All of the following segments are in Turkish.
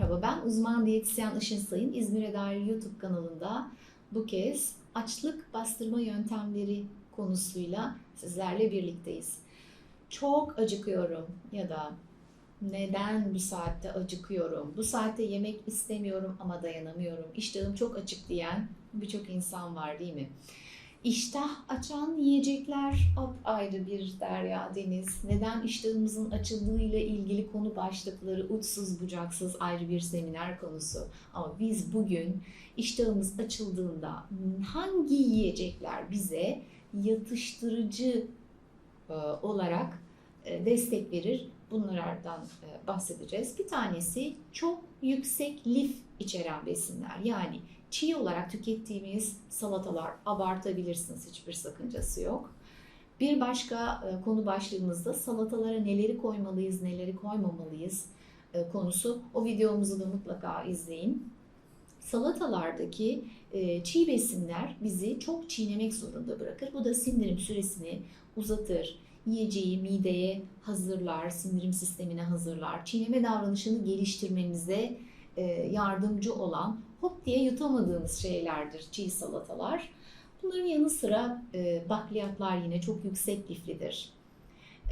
Merhaba ben uzman diyetisyen Işın Sayın İzmir'e dair YouTube kanalında bu kez açlık bastırma yöntemleri konusuyla sizlerle birlikteyiz. Çok acıkıyorum ya da neden bu saatte acıkıyorum, bu saatte yemek istemiyorum ama dayanamıyorum, iştahım çok açık diyen birçok insan var değil mi? İştah açan yiyecekler ayrı bir derya deniz. Neden iştahımızın açıldığıyla ilgili konu başlıkları uçsuz bucaksız ayrı bir seminer konusu. Ama biz bugün iştahımız açıldığında hangi yiyecekler bize yatıştırıcı e, olarak e, destek verir bunlardan e, bahsedeceğiz. Bir tanesi çok yüksek lif içeren besinler. Yani çiğ olarak tükettiğimiz salatalar abartabilirsiniz hiçbir sakıncası yok. Bir başka e, konu başlığımızda salatalara neleri koymalıyız, neleri koymamalıyız e, konusu. O videomuzu da mutlaka izleyin. Salatalardaki çiğ besinler bizi çok çiğnemek zorunda bırakır. Bu da sindirim süresini uzatır. Yiyeceği mideye hazırlar, sindirim sistemine hazırlar. Çiğneme davranışını geliştirmemize yardımcı olan hop diye yutamadığımız şeylerdir çiğ salatalar. Bunların yanı sıra e, bakliyatlar yine çok yüksek liflidir.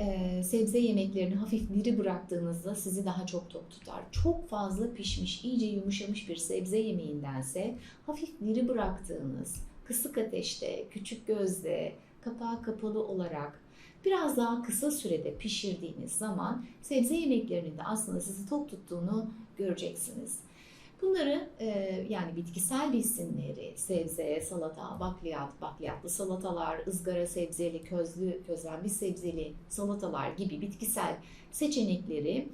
E, sebze yemeklerini hafif diri bıraktığınızda sizi daha çok tok tutar. Çok fazla pişmiş, iyice yumuşamış bir sebze yemeğindense hafif diri bıraktığınız, kısık ateşte, küçük gözde, kapağı kapalı olarak biraz daha kısa sürede pişirdiğiniz zaman sebze yemeklerinin de aslında sizi tok tuttuğunu göreceksiniz. Bunları e, yani bitkisel besinleri, sebze, salata, bakliyat, bakliyatlı salatalar, ızgara sebzeli, közlü, közlenmiş sebzeli salatalar gibi bitkisel seçenekleri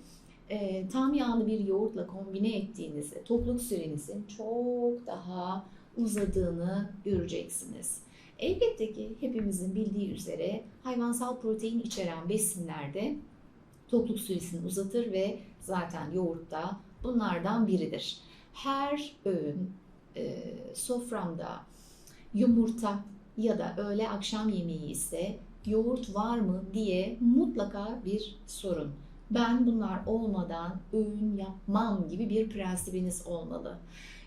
e, tam yağlı bir yoğurtla kombine ettiğinizde tokluk sürenizin çok daha uzadığını göreceksiniz. Elbette ki hepimizin bildiği üzere hayvansal protein içeren besinlerde tokluk süresini uzatır ve zaten yoğurt da bunlardan biridir her öğün e, soframda yumurta ya da öğle akşam yemeği ise yoğurt var mı diye mutlaka bir sorun. Ben bunlar olmadan öğün yapmam gibi bir prensibiniz olmalı.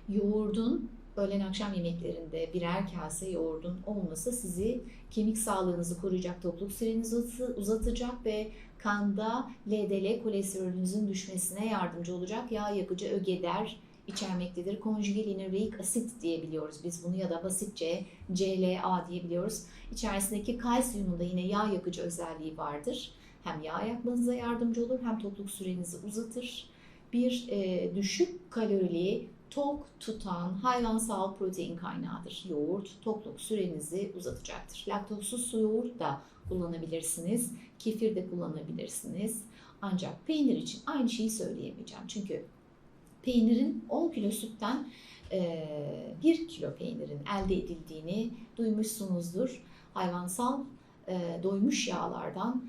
Yoğurdun öğlen akşam yemeklerinde birer kase yoğurdun olması sizi kemik sağlığınızı koruyacak, tokluk sürenizi uzatacak ve kanda LDL kolesterolünüzün düşmesine yardımcı olacak yağ yakıcı ögeder içermektedir. Konjüge linoleik asit diyebiliyoruz biz bunu ya da basitçe CLA diyebiliyoruz. İçerisindeki kalsiyumun yine yağ yakıcı özelliği vardır. Hem yağ yakmanıza yardımcı olur hem tokluk sürenizi uzatır. Bir e, düşük kalorili tok tutan hayvansal protein kaynağıdır. Yoğurt tokluk sürenizi uzatacaktır. Laktozsuz yoğurt da kullanabilirsiniz. Kefir de kullanabilirsiniz. Ancak peynir için aynı şeyi söyleyemeyeceğim. Çünkü peynirin 10 kilo sütten 1 kilo peynirin elde edildiğini duymuşsunuzdur. Hayvansal doymuş yağlardan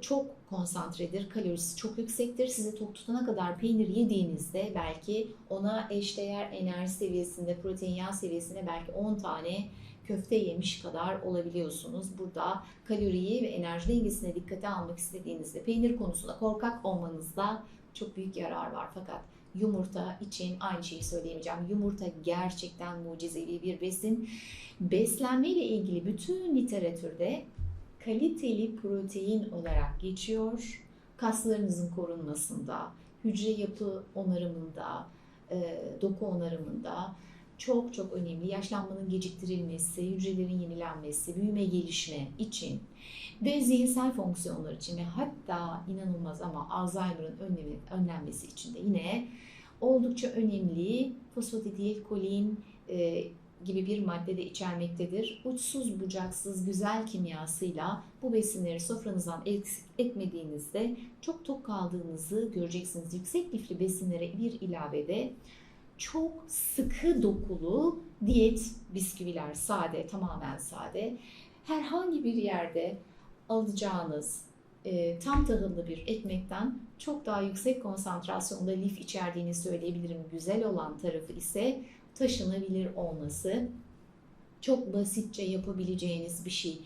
çok konsantredir, kalorisi çok yüksektir. Sizi tok tutana kadar peynir yediğinizde belki ona eşdeğer enerji seviyesinde, protein yağ seviyesinde belki 10 tane köfte yemiş kadar olabiliyorsunuz. Burada kaloriyi ve enerji dengesine dikkate almak istediğinizde peynir konusunda korkak olmanızda çok büyük yarar var. Fakat Yumurta için aynı şeyi söyleyemeyeceğim. Yumurta gerçekten mucizevi bir besin. Beslenme ile ilgili bütün literatürde kaliteli protein olarak geçiyor. Kaslarınızın korunmasında, hücre yapı onarımında, e, doku onarımında çok çok önemli. Yaşlanmanın geciktirilmesi, hücrelerin yenilenmesi, büyüme gelişme için ve zihinsel fonksiyonlar için ve hatta inanılmaz ama Alzheimer'ın önlenmesi için de yine oldukça önemli fosfatidilkolin e, gibi bir madde de içermektedir. Uçsuz bucaksız güzel kimyasıyla bu besinleri sofranızdan eksik etmediğinizde çok tok kaldığınızı göreceksiniz. Yüksek lifli besinlere bir ilavede çok sıkı dokulu diyet bisküviler, sade, tamamen sade. Herhangi bir yerde alacağınız e, tam tahıllı bir ekmekten çok daha yüksek konsantrasyonda lif içerdiğini söyleyebilirim. Güzel olan tarafı ise taşınabilir olması. Çok basitçe yapabileceğiniz bir şey.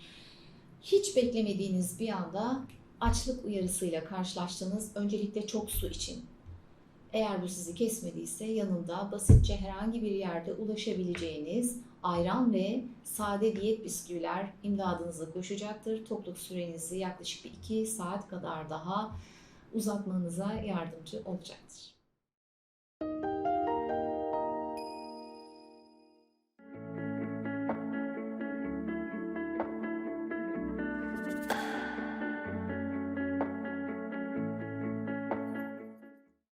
Hiç beklemediğiniz bir anda açlık uyarısıyla karşılaştınız. Öncelikle çok su için. Eğer bu sizi kesmediyse yanında basitçe herhangi bir yerde ulaşabileceğiniz ayran ve sade diyet bisküviler imdadınıza koşacaktır. Tokluk sürenizi yaklaşık bir 2 saat kadar daha uzatmanıza yardımcı olacaktır.